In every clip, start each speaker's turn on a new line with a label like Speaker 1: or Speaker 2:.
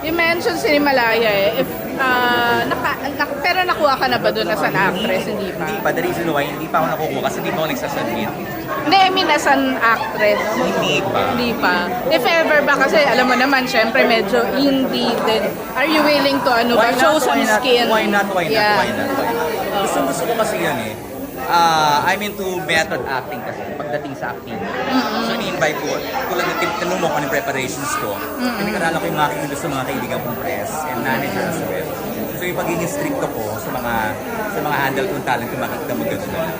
Speaker 1: You mentioned si Himalaya eh. If, ah, naka, nak- pero nakuha ka na ba doon as an actress? Hindi pa.
Speaker 2: Hindi pa, the reason why hindi pa ako nakukuha kasi hindi pa ako nagsasubmit.
Speaker 1: Hindi, I mean as an actress.
Speaker 2: Hindi pa.
Speaker 1: Hindi pa. If ever ba, kasi alam mo naman, syempre medyo indie din. Are you willing to ano ba, show some
Speaker 2: why not,
Speaker 1: skin?
Speaker 2: Why not, why not,
Speaker 1: Yeah.
Speaker 2: why not, why not? Gusto, gusto ko kasi yan eh. Ah, I'm into method acting kasi pagdating sa acting. So ini-invite ko, tulad tin- tinanong mo ko ng preparations ko, pinag-aralan ko yung mga aking gusto mga kaibigan kong press and manager as well. So yung pagiging stricto ko sa mga sa mga handle kong talent kung makikita mo gano'n na lang.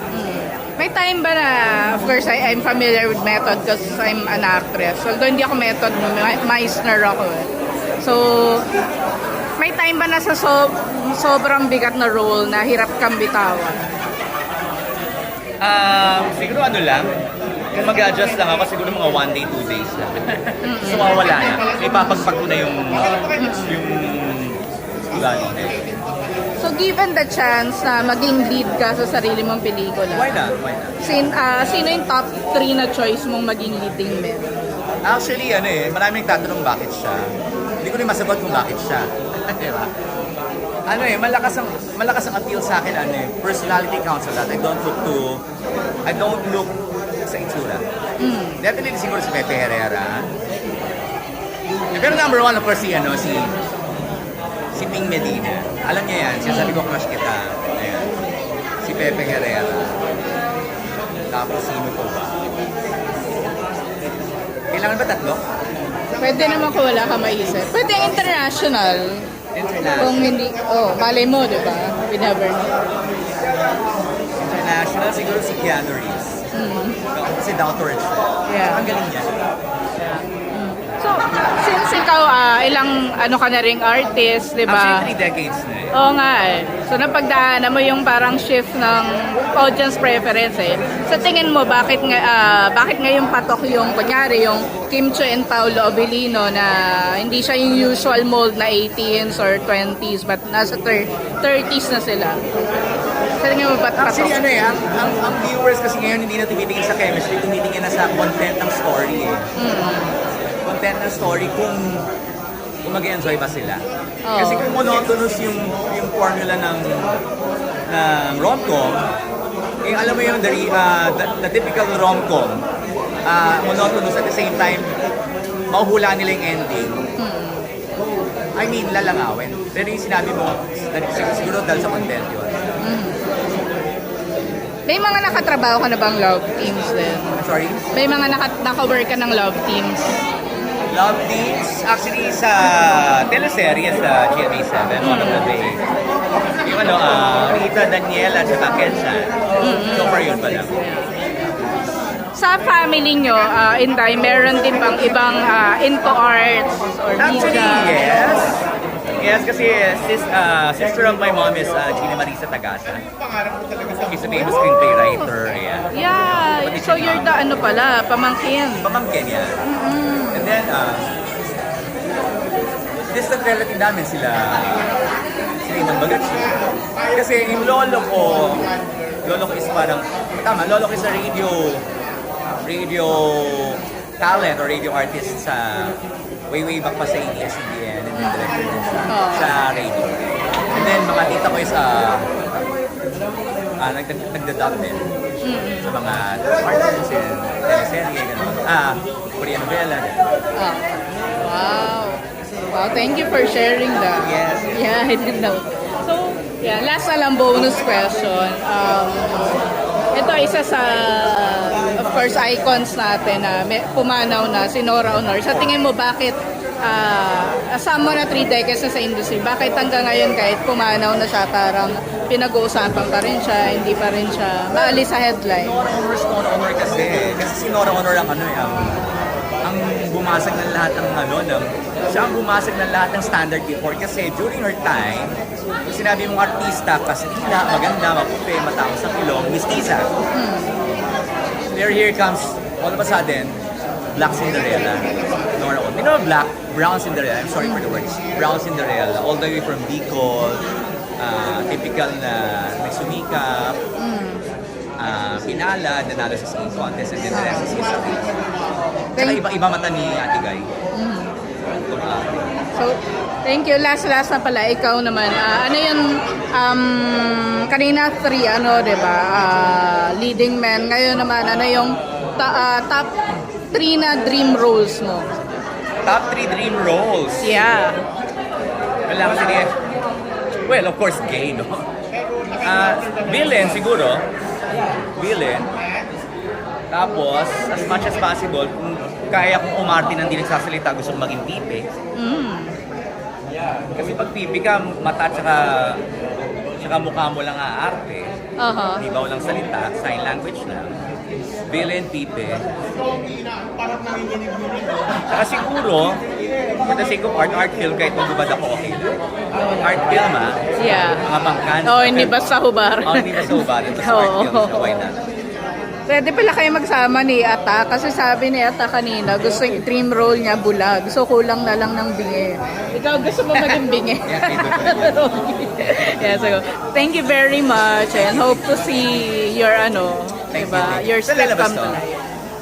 Speaker 1: May time ba na, of course, I, I'm familiar with method because I'm an actress. Although hindi ako method, Meissner ako eh. So, may time ba na sa so, sobrang bigat na role na hirap kang bitawan?
Speaker 2: Um, siguro ano lang, kung mag-adjust lang ako, siguro mga one day, two days lang. so mawawala na. Ipapagpag ko na yung, yung, gano'n.
Speaker 1: So, given the chance na maging lead ka sa sarili mong pelikula,
Speaker 2: Why not? Why not?
Speaker 1: sin, ah, sino yung top 3 na choice mong maging leading man?
Speaker 2: Actually, ano eh, maraming tatanong bakit siya. Hindi ko rin masagot kung bakit siya. Di ba? Ano eh, malakas ang, malakas ang appeal sa akin, ano eh, personality counts a lot. I don't look to, I don't look sa itsura. Definitely siguro si Pepe Herrera. Pero number one, of course, si, ano, si, si Ping Medina. Alam niya yan, sinasabi ko crush kita. Ayan. Si Pepe Herrera. Tapos sino po ba? Kailangan ba tatlo?
Speaker 1: Pwede naman kung wala ka maisip. Pwede international.
Speaker 2: International.
Speaker 1: Kung hindi, oh, malay mo, di ba? We never know.
Speaker 2: International, siguro si Keanu Reeves. Kasi down to earth.
Speaker 1: Yeah.
Speaker 2: Ang galing niya.
Speaker 1: So, since ikaw, ah, ilang ano ka na ring artist, di ba?
Speaker 2: Actually, three decades na eh.
Speaker 1: Oo nga eh. So, napagdaanan mo yung parang shift ng audience preference eh. Sa tingin mo, bakit nga, ah, bakit ngayon patok yung, kunyari, yung Kim Cho and Paolo Abilino na hindi siya yung usual mold na 18s or 20s but nasa thir- 30s na sila? Sa tingin mo, ba't
Speaker 2: Actually,
Speaker 1: patok?
Speaker 2: ano eh, ang, ang, ang viewers kasi ngayon hindi na tumitingin sa chemistry, tumitingin na sa content ng story eh. Content ng story kung kung mag-enjoy ba sila.
Speaker 1: Oo.
Speaker 2: Kasi kung monotonous yung yung formula ng ng rom-com, eh alam mo yung the, ah, the, the typical rom-com, ah, monotonous at the same time, mahuhula nila yung ending. I mean, lalangawin. Pero yung sinabi mo, siguro, siguro dahil sa content yun.
Speaker 1: May mga nakatrabaho ka na bang love teams din?
Speaker 2: Sorry?
Speaker 1: May mga naka, naka-work ka ng love teams?
Speaker 2: Love Teams, actually sa teleserye sa GMA7, one of the day. Yung ano, ah, Rita, Daniel at saka Kenshan. So far yun pa lang.
Speaker 1: Sa family nyo, uh, Inday, meron din bang ibang ah, into arts or
Speaker 2: Actually,
Speaker 1: media?
Speaker 2: yes. Yes, kasi sis, ah, sister of my mom is uh, Gina Marisa Tagasa. She's a famous screenplay writer. Yeah.
Speaker 1: Yeah, so you're the ano pala, pamangkin.
Speaker 2: Pamangkin yan. And then, uh, distant relative namin sila, sila Inang Bagatsi. Kasi yung lolo ko, lolo ko is parang, tama, lolo ko is a radio, radio talent or radio artist sa way way back pa sa ABS-CBN and then director din sa,
Speaker 1: Oh.
Speaker 2: sa radio. And then mga tita ko is uh, uh, nag nagda-dub din sa mga artists and teleserye, gano'n. Ah, Korean novela. gano'n.
Speaker 1: Ah. Wow. Wow, thank you for sharing that.
Speaker 2: Yes.
Speaker 1: Yeah, I didn't know. So, yeah, last na lang bonus question. Um, ito isa sa, of course, icons natin na may, pumanaw na si Nora Honor. Sa tingin mo, bakit uh, asama mo na three decades na sa industry, bakit hanggang ngayon kahit pumanaw na siya, parang pinag-uusapan pa rin siya, hindi pa rin siya maalis sa headline?
Speaker 2: Nora Honor is Nora Honor kasi. Kasi si Nora Honor ang ano eh, ang, bumasag ng lahat ng ano, ng, siya ang bumasag ng lahat ng standard before. Kasi during her time, sinabi mong artista, kastila, maganda, maputi, matao sa kilong, mistiza. There here comes, all of a sudden, Black Cinderella. Honor. You know Black? Brown Cinderella. I'm sorry for the words. Brown Cinderella. All the way from Bicol, ah, typical na may sumikap, ah, pinala, nanalo sa singing contest, and then the rest is history. Tsaka
Speaker 1: Thank-
Speaker 2: iba-iba mata ni Ate Guy. Kung, ah,
Speaker 1: So So, thank you. Last, last na pala, ikaw naman. ah, ano yung, um, kanina three, ano, di ba? Ah, leading men. Ngayon naman, ano yung ta- ah, top three na dream roles mo?
Speaker 2: Top 3 dream roles.
Speaker 1: Yeah.
Speaker 2: Wala kasi ni... Well, of course, gay, no? Ah, villain, siguro. Villain. Tapos, as much as possible, kung kaya kong umarte ng hindi nagsasalita, gusto kong maging pipe.
Speaker 1: Mm.
Speaker 2: Kasi pag pipi ka, mata tsaka, tsaka mukha mo lang aarte.
Speaker 1: Aha.
Speaker 2: Di ba walang salita, sign language lang. Villain, pipe. Saka siguro, for the sake of art, art film, kahit magbubad ako, okay. Art film, ah.
Speaker 1: Yeah.
Speaker 2: Mga pangkan.
Speaker 1: Oh, hindi basta hubar.
Speaker 2: Oh, hindi ba sa ubaran? Tapos art film why not?
Speaker 1: Pwede pala kayo magsama ni Ata kasi sabi ni Ata kanina gusto yung dream role niya bulag. So kulang na lang ng bingi. Ikaw gusto mo maging bingi.
Speaker 2: Yeah,
Speaker 1: so thank you very much and hope to see your ano, diba, your
Speaker 2: lalabas
Speaker 1: come to life.